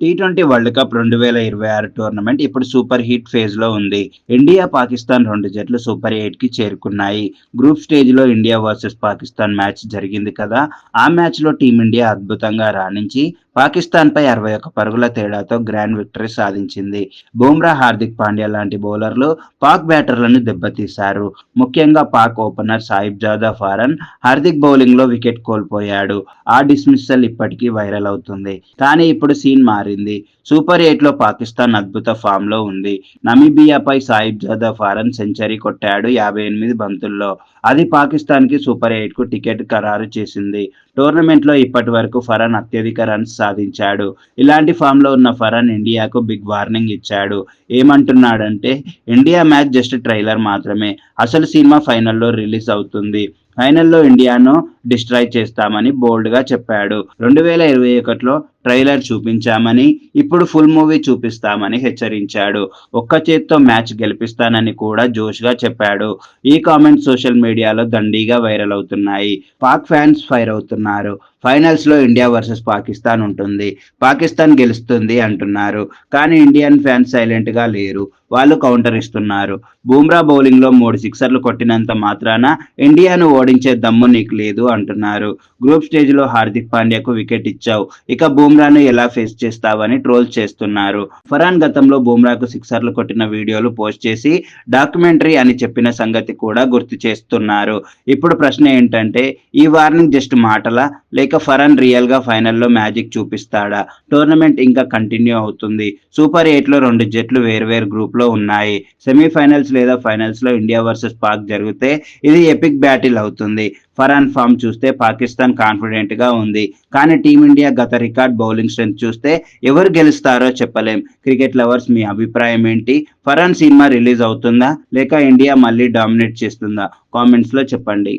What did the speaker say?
T twenty world cup రెండు వేల ఇరవై ఆరు టోర్నమెంట్ ఇప్పుడు సూపర్ హిట్ ఫేజ్లో ఉంది. ఇండియా పాకిస్తాన్ రెండు జట్లు సూపర్ ఎయిట్కి చేరుకున్నాయి. గ్రూప్ స్టేజ్లో ఇండియా వర్సెస్ పాకిస్తాన్ మ్యాచ్ జరిగింది కదా. ఆ మ్యాచ్లో టీమిండియా అద్భుతంగా రాణించి పాకిస్తాన్ పై అరవై ఒక్క పరుగుల తేడాతో గ్రాండ్ విక్టరీ సాధించింది. బుమ్రా హార్దిక్ పాండ్యా లాంటి బౌలర్లు పాక్ బ్యాటర్లను దెబ్బతీశారు. ముఖ్యంగా పాక్ ఓపెనర్ సాయిబ్ జాదా ఫారన్ హార్దిక్ బౌలింగ్లో వికెట్ కోల్పోయాడు. ఆ డిస్మిస్సల్ ఇప్పటికీ వైరల్ అవుతుంది. కానీ ఇప్పుడు సీన్ మారింది. సూపర్ ఎయిట్లో పాకిస్తాన్ అద్భుత ఫామ్లో ఉంది. నమీబియాపై సాయిబ్ జాదా ఫారన్ సెంచరీ కొట్టాడు యాభై ఎనిమిది బంతుల్లో. అది పాకిస్తాన్కి సూపర్ ఎయిట్కు టికెట్ ఖరారు చేసింది. టోర్నమెంట్లో ఇప్పటి వరకు ఫరాన్ అత్యధిక రన్స్ సాధించాడు. ఇలాంటి ఫామ్లో ఉన్న ఫరాన్ ఇండియాకు బిగ్ వార్నింగ్ ఇచ్చాడు. ఏమంటున్నాడంటే ఇండియా మ్యాచ్ జస్ట్ ట్రైలర్ మాత్రమే. అసలు సినిమా ఫైనల్లో రిలీజ్ అవుతుంది. ఫైనల్లో ఇండియాను డిస్ట్రాయ్ చేస్తామని బోల్డ్గా చెప్పాడు. రెండు వేల ఇరవై ఒకటిలో ట్రైలర్ చూపించామని ఇప్పుడు ఫుల్ మూవీ చూపిస్తామని హెచ్చరించాడు. ఒక్క చేత్తో మ్యాచ్ గెలిపిస్తానని కూడా జోష్గా చెప్పాడు. ఈ కామెంట్స్ సోషల్ మీడియాలో దండీగా వైరల్ అవుతున్నాయి. పాక్ ఫ్యాన్స్ ఫైర్ అవుతున్నారు. ఫైనల్స్లో ఇండియా వర్సెస్ పాకిస్తాన్ ఉంటుంది. పాకిస్తాన్ గెలుస్తుంది అంటున్నారు. కానీ ఇండియన్ ఫ్యాన్స్ సైలెంట్గా లేరు. వాళ్ళు కౌంటర్ ఇస్తున్నారు. బూమ్రా బౌలింగ్లో మూడు సిక్సర్లు కొట్టినంత మాత్రాన ఇండియాను ఓడించే దమ్ము నీకు లేదు అంటున్నారు. గ్రూప్ స్టేజ్లో హార్దిక్ పాండ్యాకు వికెట్ ఇచ్చావు. ఇక బూమ్రాను ఎలా ఫేస్ చేస్తావని ట్రోల్ చేస్తున్నారు. ఫరాన్ గతంలో బూమ్రాకు సిక్సర్లు కొట్టిన వీడియోలు పోస్ట్ చేసి డాక్యుమెంటరీ అని చెప్పిన సంగతి కూడా గుర్తు చేస్తున్నారు. ఇప్పుడు ప్రశ్న ఏంటంటే ఈ వార్నింగ్ జస్ట్ మాటల? లేక ఫరాన్ రియల్గా ఫైనల్లో మ్యాజిక్ చూపిస్తాడా? టోర్నమెంట్ ఇంకా కంటిన్యూ అవుతుంది. సూపర్ ఎయిట్లో రెండు జట్లు వేర్వేరు గ్రూప్లో ఉన్నాయి. సెమీఫైనల్స్ లేదా ఫైనల్స్లో ఇండియా వర్సెస్ పాక్ జరిగితే ఇది ఎపిక్ బ్యాటిల్ అవుతుంది. ఫరాన్ ఫామ్ చూస్తే పాకిస్తాన్ కాన్ఫిడెంట్గా ఉంది. కానీ టీమిండియా గత రికార్డ్ బౌలింగ్ స్ట్రెంత్ చూస్తే ఎవరు గెలుస్తారో చెప్పలేం. క్రికెట్ లవర్స్ మీ అభిప్రాయం ఏంటి? ఫరాన్ సినిమా రిలీజ్ అవుతుందా? లేక ఇండియా మళ్ళీ డామినేట్ చేస్తుందా? కామెంట్స్లో చెప్పండి.